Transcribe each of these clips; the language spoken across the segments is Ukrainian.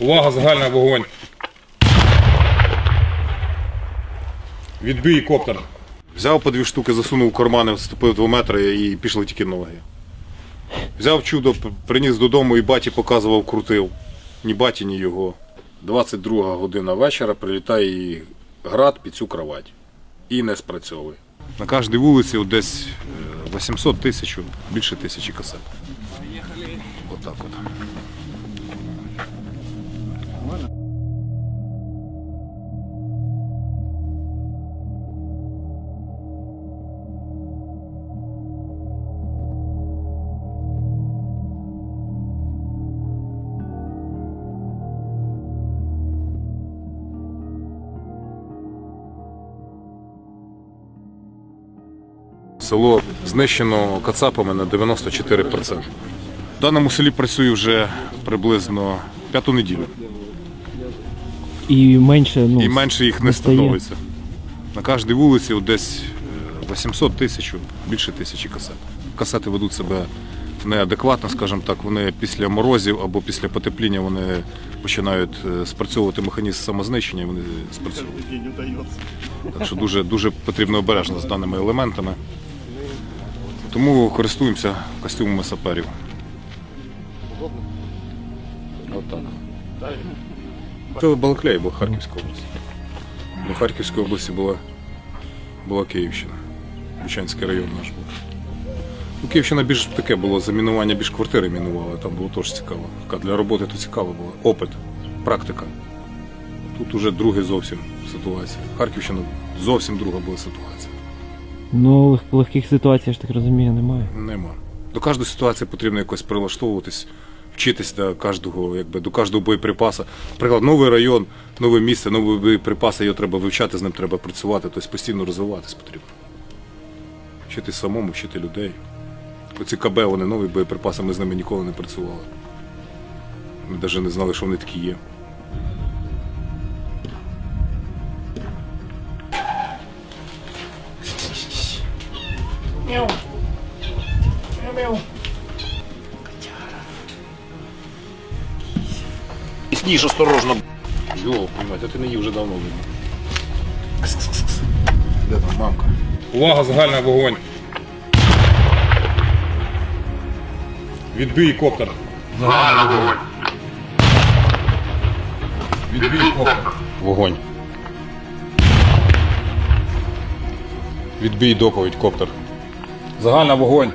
Увага, загальна вогонь. Відбій коптер. Взяв по дві штуки, засунув кармани, вступив 2 метри і пішли тільки ноги. Взяв чудо, приніс додому і баті показував, крутив. Ні баті, ні його. 22 година вечора прилітає і град під цю кровать. І не спрацьовує. На кожній вулиці десь е, 800 тисяч, більше тисячі касет. Отак от. Село знищено кацапами на 94%. В даному селі працюю вже приблизно п'яту неділю. І менше, ну, І менше їх не стає. становиться. На кожній вулиці десь е, 800 тисяч, більше тисячі касет. Касети ведуть себе неадекватно, скажімо так. Вони після морозів або після потепління вони починають е, спрацьовувати механізм самознищення і вони спрацьовують. Так що дуже, дуже потрібно обережно з даними елементами. Тому користуємося костюмами саперів. Отак. Це Балаклеї була Харківська область. До Харківської області була, була Київщина. Бучанський район наш був. Ну, Київщина більш таке було замінування, більш квартири мінували, там було теж цікаво. Така для роботи то цікаво було. Опит, практика. Тут уже друга зовсім ситуація. Харківщина зовсім друга була ситуація. Ну, лег- легких ситуацій, я ж так розумію, немає. Нема. До кожної ситуації потрібно якось прилаштовуватись, вчитись до кожного, якби, до кожного боєприпаса. Наприклад, новий район, нове місце, нові боєприпаси, його треба вивчати, з ним треба працювати, тобто постійно розвиватись потрібно. Вчити самому, вчити людей. Оці КБ, вони нові боєприпаси, ми з ними ніколи не працювали. Ми навіть не знали, що вони такі є. Сніж осторожно. Йо, понімаєте, ти не їв вже давно видно. Де там мамка? Увага, загальна вогонь. Відбій коптер. Загальна вогонь. Відбій коптер. Вогонь. Відбій доповідь коптер. Загальна вогонь.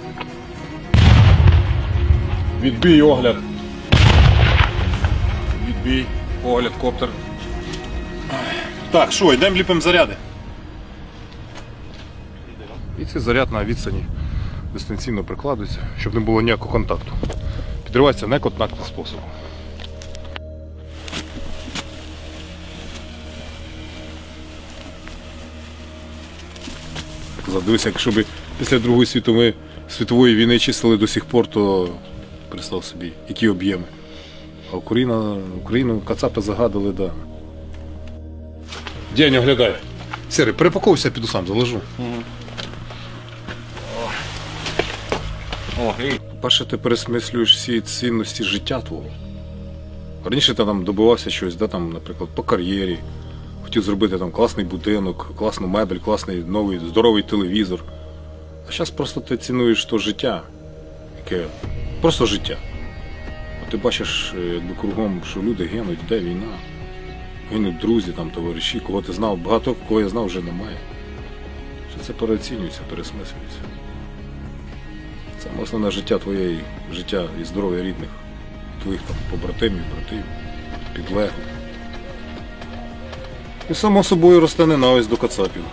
Відбій огляд. Відбій, огляд, коптер. Так, що, йдемо ліпимо заряди. І цей заряд на відстані дистанційно прикладується, щоб не було ніякого контакту. Підривається неконтактним способом. Казав, дивися, якщо б після Другої світової, світової війни числили до сих пор, то представ собі, які об'єми. А Україна, Україну кацапи загадали, да. День, оглядай. Сірий, перепаковуйся, піду сам заложу. О, По-перше, ти пересмислюєш всі цінності життя твого. Раніше ти там добивався щось, да, там, наприклад, по кар'єрі. Хотів зробити там класний будинок, класну мебель, класний новий здоровий телевізор. А зараз просто ти цінуєш то життя, яке просто життя. А ти бачиш, е, якби кругом, що люди гинуть, де війна. Гинуть друзі, там, товариші, кого ти знав, багато кого я знав вже немає. Все це переоцінюється, пересмислюється. Саме основне життя твоє, і життя і здоров'я рідних, твоїх там побратимів, братів, підлеглих. І само собою росте ненависть до кацапів.